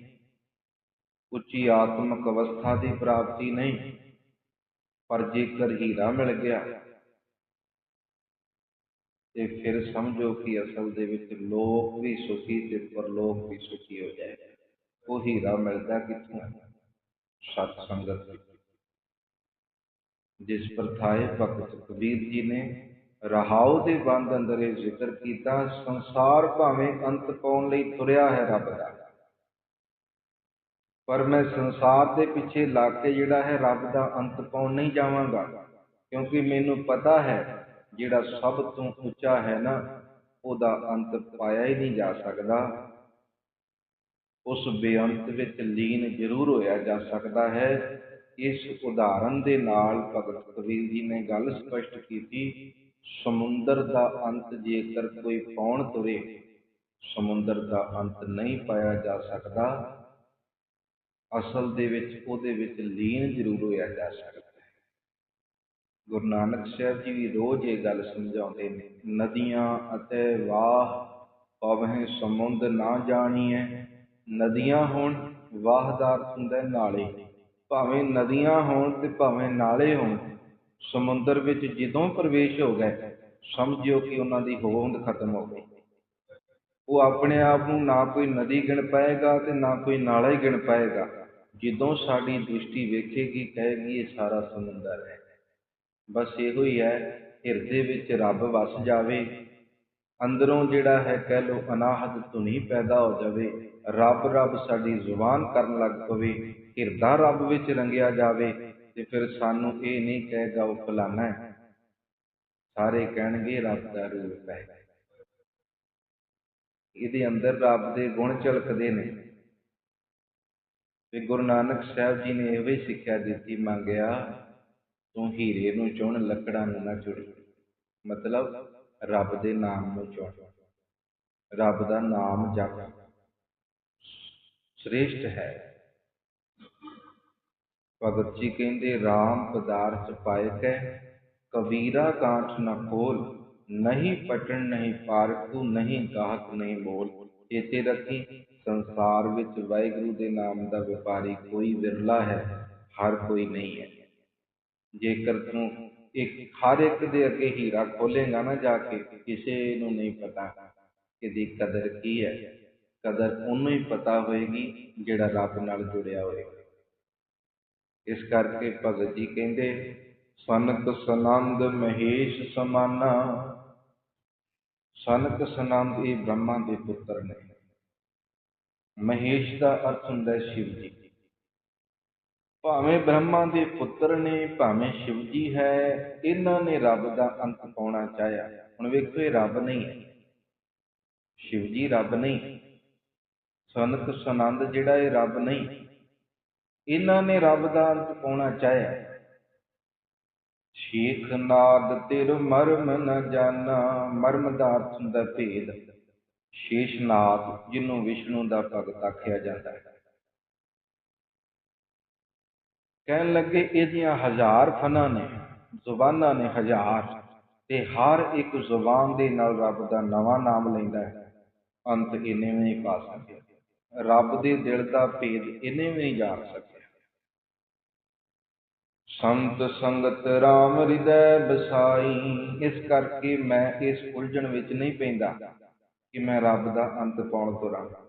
ਉੱਚੀ ਆਤਮਿਕ ਅਵਸਥਾ ਦੀ ਪ੍ਰਾਪਤੀ ਨਹੀਂ। ਪਰ ਜੇਕਰ ਹੀਰਾ ਮਿਲ ਗਿਆ, ਤੇ ਫਿਰ ਸਮਝੋ ਕਿ ਅਸਲ ਦੇ ਵਿੱਚ ਲੋਕ ਵੀ ਸੁਖੀ ਤੇ ਪਰਲੋਕ ਵੀ ਸੁਖੀ ਹੋ ਜਾਏਗਾ। ਉਹ ਹੀਰਾ ਮਿਲਦਾ ਕਿੱਥੋਂ? ਹੈ ਸਤ ਸੰਗਤ। ਜਿਸ ਪ੍ਰਥਾਏ ਭਗਤ ਕਬੀਰ ਜੀ ਨੇ ਰਹਾਉ ਦੇ ਬੰਦ ਅੰਦਰ ਇਹ ਜ਼ਿਕਰ ਕੀਤਾ, ਸੰਸਾਰ ਭਾਵੇਂ ਅੰਤ ਪਾਉਣ ਲਈ ਤੁਰਿਆ ਹੈ ਰੱਬ ਦਾ। ਪਰ ਮੈਂ ਸੰਸਾਰ ਦੇ ਪਿੱਛੇ ਲੱਗ ਕੇ ਜਿਹੜਾ ਹੈ ਰੱਬ ਦਾ ਅੰਤ ਪਾਉਣ ਨਹੀਂ ਜਾਵਾਂਗਾ, ਕਿਉਂਕਿ ਮੈਨੂੰ ਪਤਾ ਹੈ ਜਿਹੜਾ ਸਭ ਤੋਂ ਉੱਚਾ ਹੈ ਨਾ, ਉਹਦਾ ਅੰਤ ਪਾਇਆ ਹੀ ਨਹੀਂ ਜਾ ਸਕਦਾ। ਉਸ ਬੇਅੰਤ ਵਿੱਚ ਲੀਨ ਜ਼ਰੂਰ ਹੋਇਆ ਜਾ ਸਕਦਾ ਹੈ। ਇਸ ਉਦਾਹਰਨ ਦੇ ਨਾਲ ਭਗਤ ਕਬੀਰ ਜੀ ਨੇ ਗੱਲ ਸਪਸ਼ਟ ਕੀਤੀ, ਸਮੁੰਦਰ ਦਾ ਅੰਤ ਜੇਕਰ ਕੋਈ ਪਾਉਣ ਤੁਰੇ, ਸਮੁੰਦਰ ਦਾ ਅੰਤ ਨਹੀਂ ਪਾਇਆ ਜਾ ਸਕਦਾ। ਅਸਲ ਦੇ ਵਿੱਚ ਉਹਦੇ ਵਿੱਚ ਲੀਨ ਜ਼ਰੂਰ ਹੋਇਆ ਜਾ ਸਕਦਾ ਹੈ। ਗੁਰੂ ਨਾਨਕ ਸਾਹਿਬ ਜੀ ਵੀ ਰੋਜ਼ ਇਹ ਗੱਲ ਸਮਝਾਉਂਦੇ ਨੇ, ਨਦੀਆਂ ਅਤੇ ਵਾਹ ਪਵਹਿ ਸਮੁੰਦ ਨਾ ਜਾਣੀਐ ਨਦੀਆਂ ਹੋਣ, ਵਾਹਦਾਰ ਹੁੰਦਾ ਨਾਲੇ। ਭਾਵੇਂ ਨਦੀਆਂ ਹੋਣ ਤੇ ਭਾਵੇਂ ਨਾਲੇ ਹੋਣ, ਸਮੁੰਦਰ ਵਿੱਚ ਜਦੋਂ ਪ੍ਰਵੇਸ਼ ਹੋ ਗਏ, ਸਮਝਿਓ ਕਿ ਉਹਨਾਂ ਦੀ ਹੋਂਦ ਖਤਮ ਹੋ ਗਈ। ਉਹ ਆਪਣੇ ਆਪ ਨੂੰ ਨਾ ਕੋਈ ਨਦੀ ਗਿਣ ਪਾਏਗਾ ਤੇ ਨਾ ਕੋਈ ਨਾਲਾ ਹੀ ਗਿਣ ਪਾਏਗਾ। ਜਦੋਂ ਸਾਡੀ ਦ੍ਰਿਸ਼ਟੀ ਵੇਖੇਗੀ, ਕਹੇਗੀ, ਇਹ ਸਾਰਾ ਸਮੁੰਦਰ ਹੈ। ਬਸ ਇਹੋ ਹੀ ਹੈ, ਹਿਰਦੇ ਵਿੱਚ ਰੱਬ ਵਸ ਜਾਵੇ ਅੰਦਰੋਂ ਜਿਹੜਾ ਹੈ ਕਹਿ ਲੋ ਅਨਾਹਦ ਧੁਨੀ ਪੈਦਾ ਹੋ ਜਾਵੇ, ਰੱਬ ਰੱਬ ਸਾਡੀ ਜ਼ੁਬਾਨ ਕਰਨ ਲੱਗ ਪਵੇ ਹਿਰਦਾ ਰੱਬ ਵਿੱਚ ਰੰਗਿਆ ਜਾਵੇ, ਤੇ ਫਿਰ ਸਾਨੂੰ ਇਹ ਨਹੀਂ ਕਹੇਗਾ ਉਹ ਫਲਾਣਾ ਹੈ। ਸਾਰੇ ਕਹਿਣਗੇ ਰੱਬ ਦਾ ਰੂਪ ਹੈ। ਇਹਦੇ ਅੰਦਰ ਰੱਬ ਦੇ ਗੁਣ ਝਲਕਦੇ ਨੇ। ਤੇ ਗੁਰੂ ਨਾਨਕ ਸਾਹਿਬ ਜੀ ਨੇ ਇਹੋ ਹੀ ਸਿੱਖਿਆ ਦਿੱਤੀ, ਮੰਗਿਆ, ਤੂੰ ਹੀਰੇ ਨੂੰ ਚੁਣ, ਲੱਕੜਾਂ ਨੂੰ ਨਾ ਚੁੜ ਮਤਲਬ ਰੱਬ ਦੇ ਨਾਮ ਨੂੰ ਚੁਣ। ਰੱਬ ਦਾ ਨਾਮ ਜਪ। ਸ੍ਰੇਸ਼ਟ ਹੈ। ਭਗਤ ਜੀ ਕਹਿੰਦੇ RAM ਪਦਾਰਥ ਪਾਇ ਕਬੀਰਾ ਕਾਂਠ ਨਾ ਖੋਲ। ਨਹੀਂ ਪਟਣ, ਨਹੀਂ ਪਾਰਕੂ, ਨਹੀਂ ਗਾਹਕ, ਨਹੀਂ ਮੋਲ। ਇਤੇ ਰੱਖੀ, ਸੰਸਾਰ ਵਿੱਚ ਵਾਹਿਗੁਰੂ ਦੇ ਨਾਮ ਦਾ ਵਪਾਰੀ ਕੋਈ ਵਿਰਲਾ ਹੈ, ਹਰ ਕੋਈ ਨਹੀਂ ਹੈ। ਜੇਕਰ ਤੂੰ ਇੱਕ ਹਰ ਇੱਕ ਦੇ ਅੱਗੇ ਹੀਰਾ ਖੋਲੇਗਾ ਨਾ ਜਾ ਕੇ, ਕਿਸੇ ਨੂੰ ਨਹੀਂ ਪਤਾ ਕਿ ਦੀ ਕਦਰ ਕੀ ਹੈ। ਕਦਰ ਉਹਨੂੰ ਹੀ ਪਤਾ ਹੋਏਗੀ ਜਿਹੜਾ ਰੱਬ ਨਾਲ ਜੁੜਿਆ ਹੋਏਗਾ ਇਸ ਕਰਕੇ ਭਗਤ ਜੀ ਕਹਿੰਦੇ, ਸਨਕ ਸਨੰਦ ਮਹੇਸ਼ ਸਮਾਨਾ। ਸਨਕ ਸਨੰਦ ਇਹ ਬ੍ਰਹਮਾ ਦੇ ਪੁੱਤਰ ਨੇ। ਮਹੇਸ਼ ਦਾ ਅਰਥ ਹੁੰਦਾ ਹੈ ਸ਼ਿਵ ਜੀ। ਭਾਵੇਂ ਬ੍ਰਹਮਾ ਦੇ ਪੁੱਤਰ ਨੇ, ਭਾਵੇਂ ਸ਼ਿਵ ਜੀ ਹੈ, ਇਹਨਾਂ ਨੇ ਰੱਬ ਦਾ ਅੰਤ ਪਾਉਣਾ ਚਾਹਿਆ। ਹੁਣ ਵੇਖੋ, ਇਹ ਰੱਬ ਨਹੀਂ ਹੈ। ਸ਼ਿਵ ਜੀ ਰੱਬ ਨਹੀਂ। ਸਨਕ ਸਨੰਦ ਜਿਹੜਾ ਇਹ ਰੱਬ ਨਹੀਂ। ਇਹਨਾਂ ਨੇ ਰੱਬ ਦਾ ਅੰਤ ਪਾਉਣਾ ਚਾਹਿਆ। ਸ਼ੇਖ ਨਾਦ ਤਿਰ ਮਰਮ ਨ ਜਾਣਾ ਮਰਮ ਦਾ ਅਰਥ ਹੁੰਦਾ ਭੇਦ। ਸ਼ੇਸ਼ਨਾਥ, ਜਿਹਨੂੰ ਵਿਸ਼ਨੂੰ ਦਾ ਭਗਤ ਆਖਿਆ ਜਾਂਦਾ ਹੈ। ਕਹਿਣ ਲੱਗੇ, ਇਹਦੀਆਂ ਹਜ਼ਾਰ ਫਨਾਂ ਨੇ, ਜ਼ੁਬਾਨਾਂ ਨੇ ਹਜ਼ਾਰ, ਤੇ ਹਰ ਇੱਕ ਜ਼ੁਬਾਨ ਦੇ ਨਾਲ ਰੱਬ ਦਾ ਨਵਾਂ ਨਾਮ ਲੈਂਦਾ ਹੈ। ਅੰਤ ਇਹਨੇ ਵੀ ਨਹੀਂ ਪਾ ਸਕਿਆ ਰੱਬ ਦੇ ਦਿਲ ਦਾ ਭੇਦ ਇਹਨੇ ਵੀ ਨਹੀਂ ਜਾਣ ਸਕਿਆ ਸੰਤ ਸੰਗਤ RAM ਹਿਰਦੈ ਬਸਾਈ ਇਸ ਕਰਕੇ ਮੈਂ ਇਸ ਉਲਝਣ ਵਿੱਚ ਨਹੀਂ ਪੈਂਦਾ ਕਿ ਮੈਂ ਰੱਬ ਦਾ ਅੰਤ ਪਾਉਣ ਤੁਰਾਂ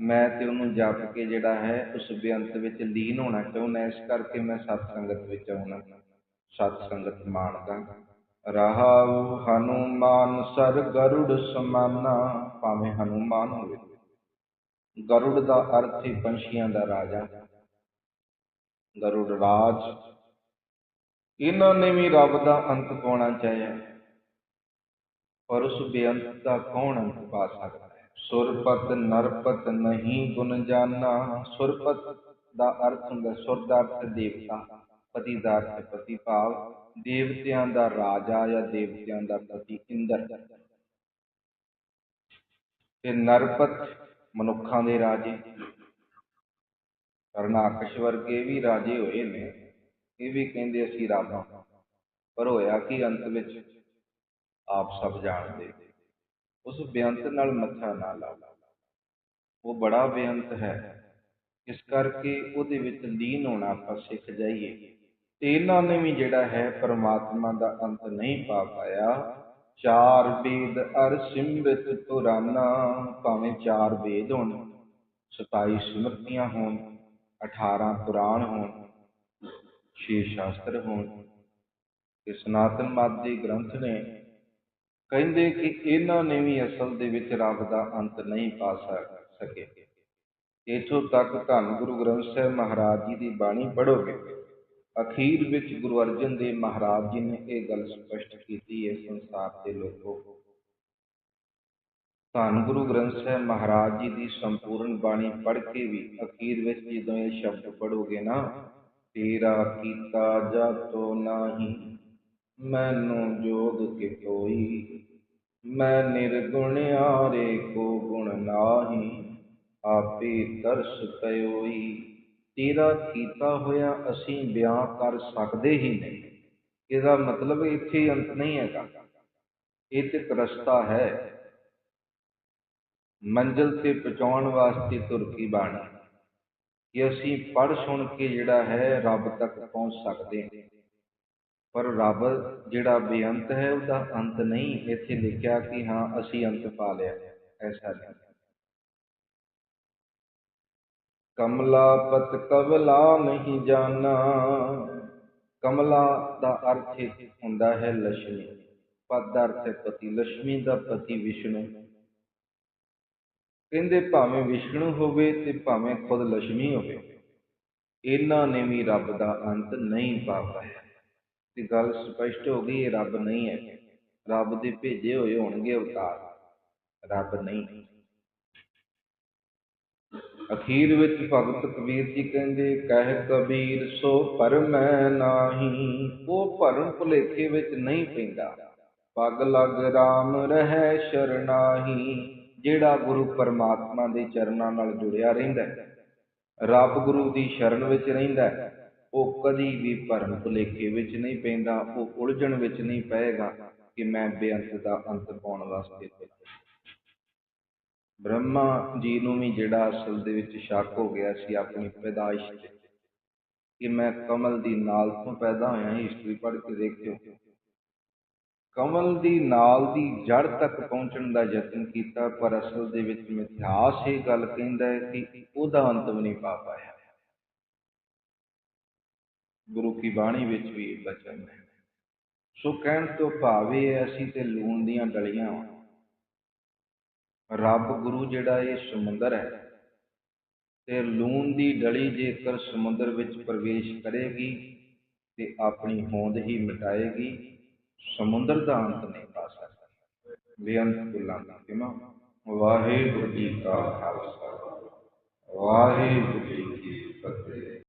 ਮੈਂ ਤੇ ਉਹਨੂੰ ਜਪ ਕੇ ਜਿਹੜਾ ਹੈ, ਉਸ ਬੇਅੰਤ ਵਿੱਚ ਲੀਨ ਹੋਣਾ ਚਾਹੁੰਦਾ ਇਸ ਕਰਕੇ ਮੈਂ ਸਤ ਸੰਗਤ ਵਿੱਚ ਆਉਣਾ ਸਤ ਸੰਗਤ ਮਾਣਦਾ ਰਹਾਉ ਹਨੂਮਾਨ ਸਰ ਗਰੁੜ ਸਮਾਨਾ, ਭਾਵੇਂ ਹਨੂਮਾਨ ਹੋਵੇ। ਗਰੁੜ ਦਾ ਅਰਥ ਹੈ ਪੰਛੀਆਂ ਦਾ ਰਾਜਾ। ਗਰੁੜ ਰਾਜ। ਇਹਨਾਂ ਨੇ ਵੀ ਰੱਬ ਦਾ ਅੰਤ ਪਾਉਣਾ ਚਾਹਿਆ। ਪਰ ਉਸ ਬੇਅੰਤ ਦਾ ਕੌਣ ਅੰਤ ਪਾ ਸਕਦਾ? ਸੁਰਪਤ ਨਰਪਤ ਨਹੀਂ ਗੁਣ ਜਾਣਾ ਸੁਰਪਤ ਦਾ ਅਰਥ ਹੁੰਦਾ ਸੁਰ ਦਾ ਅਰਥ ਦੇਵਤਾ ਪਤੀ ਦਾ ਅਰਥ ਪਤੀ ਭਾਵ ਦੇਵਤਿਆਂ ਦਾ ਰਾਜਾ ਜਾਂ ਦੇਵਤਿਆਂ ਦਾ ਪਤੀ ਇੰਦਰ। ਤੇ ਨਰਪਤ ਮਨੁੱਖਾਂ ਦੇ ਰਾਜੇ। ਕਰਨਾਕਸ਼ ਵਰਗੇ ਵੀ ਰਾਜੇ ਹੋਏ ਨੇ। ਇਹ ਵੀ ਕਹਿੰਦੇ ਅਸੀਂ ਰਾਜਾ ਪਰ ਹੋਇਆ ਕਿ ਅੰਤ ਵਿੱਚ, ਆਪ ਸਭ ਜਾਣਦੇ। ਉਸ ਬੇਅੰਤ ਨਾਲ ਮੱਥਾ ਨਾ ਲਾਓ। ਉਹ ਬੜਾ ਬੇਅੰਤ ਹੈ। ਇਸ ਕਰਕੇ ਉਹਦੇ ਵਿੱਚ ਲੀਨ ਹੋਣਾ ਆਪਾਂ ਸਿੱਖ ਜਾਈਏ। ਤੇ ਇਹਨਾਂ ਨੇ ਵੀ ਜਿਹੜਾ ਹੈ ਪਰਮਾਤਮਾ ਦਾ ਅੰਤ ਨਹੀਂ ਪਾ ਪਾਇਆ। ਚਾਰ ਵੇਦ ਅਰ ਸਿੰਬਤ ਪੁਰਾਨਾ ਭਾਵੇਂ ਚਾਰ ਵੇਦ ਹੋਣ 27 ਸਿਮਰਤੀਆਂ ਹੋਣ 18 ਪੁਰਾਣ ਹੋਣ 6 ਸ਼ਾਸਤਰ ਹੋਣ। ਤੇ ਸਨਾਤਨ ਮਤ ਦੇ ਗ੍ਰੰਥ ਨੇ ਕਹਿੰਦੇ ਕਿ ਇਹਨਾਂ ਨੇ ਵੀ ਅਸਲ ਦੇ ਵਿੱਚ ਰੱਬ ਦਾ ਅੰਤ ਨਹੀਂ ਪਾ ਸਕੇ ਇਥੋਂ ਤੱਕ ਧੰਨ ਗੁਰੂ ਗ੍ਰੰਥ ਸਾਹਿਬ ਮਹਾਰਾਜ ਜੀ ਦੀ ਬਾਣੀ ਪੜ੍ਹੋਗੇ, ਅਖੀਰ ਵਿੱਚ ਗੁਰੂ ਅਰਜਨ ਦੇਵ ਮਹਾਰਾਜ ਜੀ ਨੇ ਇਹ ਗੱਲ ਸਪਸ਼ਟ ਕੀਤੀ ਹੈ ਸੰਸਾਰ ਦੇ ਲੋਕੋ। ਧੰਨ ਗੁਰੂ ਗ੍ਰੰਥ ਸਾਹਿਬ ਮਹਾਰਾਜ ਜੀ ਦੀ ਸੰਪੂਰਨ ਬਾਣੀ ਪੜ੍ਹ ਕੇ ਵੀ ਅਖੀਰ ਵਿੱਚ ਜਦੋਂ ਇਹ ਸ਼ਬਦ ਪੜੋਗੇ ਨਾ, ਤੇਰਾ ਕੀਤਾ ਜਾਤੋ ਨਾਹੀ ਮੈਨੂੰ ਜੋਗ ਕੇ ਕੋਈ ਮੈਂ ਨਿਰਗੁਣ ਆਰੇ ਕੋ ਗੁਣ ਨਾਹੀ, ਆਪੇ ਤਰਸ ਪਇਓਈ। ਤੇਰਾ ਕੀਤਾ ਹੋਇਆ ਅਸੀਂ ਬਿਆਨ ਕਰ ਸਕਦੇ ਹੀ ਨਹੀਂ। ਇਹਦਾ ਮਤਲਬ ਇੱਥੇ ਅੰਤ ਨਹੀਂ ਹੈਗਾ। ਇਹ ਤੇ ਰਸਤਾ ਹੈ। ਮੰਜ਼ਲ ਤੇ ਪਹੁੰਚਾਉਣ ਵਾਸਤੇ ਤੁਰ ਕੀ ਬਾਣੀ? ਕਿ ਅਸੀਂ ਪੜ ਸੁਣ ਕੇ ਜਿਹੜਾ ਹੈ ਰੱਬ ਤੱਕ ਪਹੁੰਚ ਸਕਦੇ ਹਾਂ। ਪਰ ਰੱਬ ਜਿਹੜਾ ਬੇਅੰਤ ਹੈ, ਉਹਦਾ ਅੰਤ ਨਹੀਂ ਇੱਥੇ ਲਿਖਿਆ ਕਿ ਹਾਂ, ਅਸੀਂ ਅੰਤ ਪਾ ਲਿਆ। ਐਸਾ ਨਹੀਂ। ਕਮਲਾ ਪਤ ਕਵਲਾ ਨਹੀਂ ਜਾਣਾ। ਕਮਲਾ ਦਾ ਅਰਥ ਹੁੰਦਾ ਹੈ ਲక్ష్ਮੀ ਪਦ ਦਾ ਅਰਥ ਹੈ ਪਤੀ। ਲక్ష్ਮੀ ਦਾ ਪਤੀ ਵਿਸ਼ਨੂੰ। ਕਹਿੰਦੇ ਭਾਵੇਂ ਵਿਸ਼ਨੂੰ ਹੋਵੇ ਤੇ ਭਾਵੇਂ ਖੁਦ ਲక్ష్ਮੀ ਹੋਵੇ। ਇਹਨਾਂ ਨੇ ਵੀ ਰੱਬ ਦਾ ਅੰਤ ਨਹੀਂ ਪਾ ਪਾਇਆ। ਤੇ ਗੱਲ ਸਪਸ਼ਟ ਹੋ ਗਈ, ਇਹ ਰੱਬ ਨਹੀਂ ਹੈ। ਰੱਬ ਦੇ ਭੇਜੇ ਹੋਏ ਹੋਣਗੇ ਅਵਤਾਰ। ਰੱਬ ਨਹੀਂ। ਅਖੀਰ ਵਿੱਚ ਭਗਤ ਕਬੀਰ ਜੀ ਕਹਿੰਦੇ, ਕਹਿ ਕਬੀਰ, ਸੋ ਪਰਮੈ ਨਾਹੀ, ਉਹ ਭਰਮ ਭੁਲੇਖੇ ਵਿੱਚ ਨਹੀਂ ਪੈਂਦਾ। ਪਗ ਲਗ RAM ਰਹਿ ਸ਼ਰਨਾਹੀ, ਜਿਹੜਾ ਗੁਰੂ ਪਰਮਾਤਮਾ ਦੇ ਚਰਨਾਂ ਨਾਲ ਜੁੜਿਆ ਰਹਿੰਦਾ ਹੈ। ਰੱਬ ਗੁਰੂ ਦੀ ਸ਼ਰਨ ਵਿੱਚ ਰਹਿੰਦਾ ਹੈ। ਉਹ ਕਦੀ ਵੀ ਭਰਮ ਭੁਲੇਖੇ ਵਿੱਚ ਨਹੀਂ ਪੈਂਦਾ, ਉਹ ਉਲਝਣ ਵਿੱਚ ਨਹੀਂ ਪਏਗਾ ਕਿ ਮੈਂ ਬੇਅੰਤ ਦਾ ਅੰਤ ਪਾਉਣ ਵਾਸਤੇ ਬ੍ਰਹਮਾ ਜੀ ਨੂੰ ਵੀ ਜਿਹੜਾ ਅਸਲ ਦੇ ਵਿੱਚ ਸ਼ੱਕ ਹੋ ਗਿਆ ਸੀ ਆਪਣੀ ਪੈਦਾਇਸ਼ ਤੇ, ਕਿ ਮੈਂ ਕਮਲ ਦੀ ਨਾਲ ਤੋਂ ਪੈਦਾ ਹੋਇਆ ਹਿਸਟਰੀ ਪੜ੍ਹ ਕੇ ਦੇਖਿਓ। ਕਮਲ ਦੀ ਨਾਲ ਦੀ ਜੜ ਤੱਕ ਪਹੁੰਚਣ ਦਾ ਯਤਨ ਕੀਤਾ, ਪਰ ਅਸਲ ਦੇ ਵਿੱਚ ਮਿਥਿਹਾਸ ਇਹ ਗੱਲ ਕਹਿੰਦਾ ਹੈ ਕਿ ਉਹਦਾ ਅੰਤ ਵੀ ਨਹੀਂ ਪਾ ਪਾਇਆ। ਗੁਰੂ ਕੀ ਬਾਣੀ ਵਿੱਚ ਵੀ ਬਚਨ ਹੈ। ਸੋ ਕਹਿਣ ਤੋਂ ਭਾਵ ਇਹ ਹੈ, ਅਸੀਂ ਤੇ ਲੂਣ ਦੀਆਂ ਡਲੀਆਂ ਰੱਬ ਗੁਰੂ ਜਿਹੜਾ ਇਹ ਸਮੁੰਦਰ ਹੈ ਤੇ ਲੂਣ ਦੀ ਡਲੀ ਜੇਕਰ ਸਮੁੰਦਰ ਵਿੱਚ ਪ੍ਰਵੇਸ਼ ਕਰੇਗੀ ਤੇ ਆਪਣੀ ਹੋਂਦ ਹੀ ਮਿਟਾਏਗੀ, ਸਮੁੰਦਰ ਦਾ ਅੰਤ ਨਹੀਂ ਪਾ ਸਕਦੀ। ਬੇਅੰਤ ਗੁਲਾਂ ਦਾ ਕਿਮਾ ਵਾਹਿਗੁਰੂ ਜੀ ਕਾ ਖਾਲਸਾ। ਵਾਹਿਗੁਰੂ ਜੀ ਕੀ ਫਤਿਹ।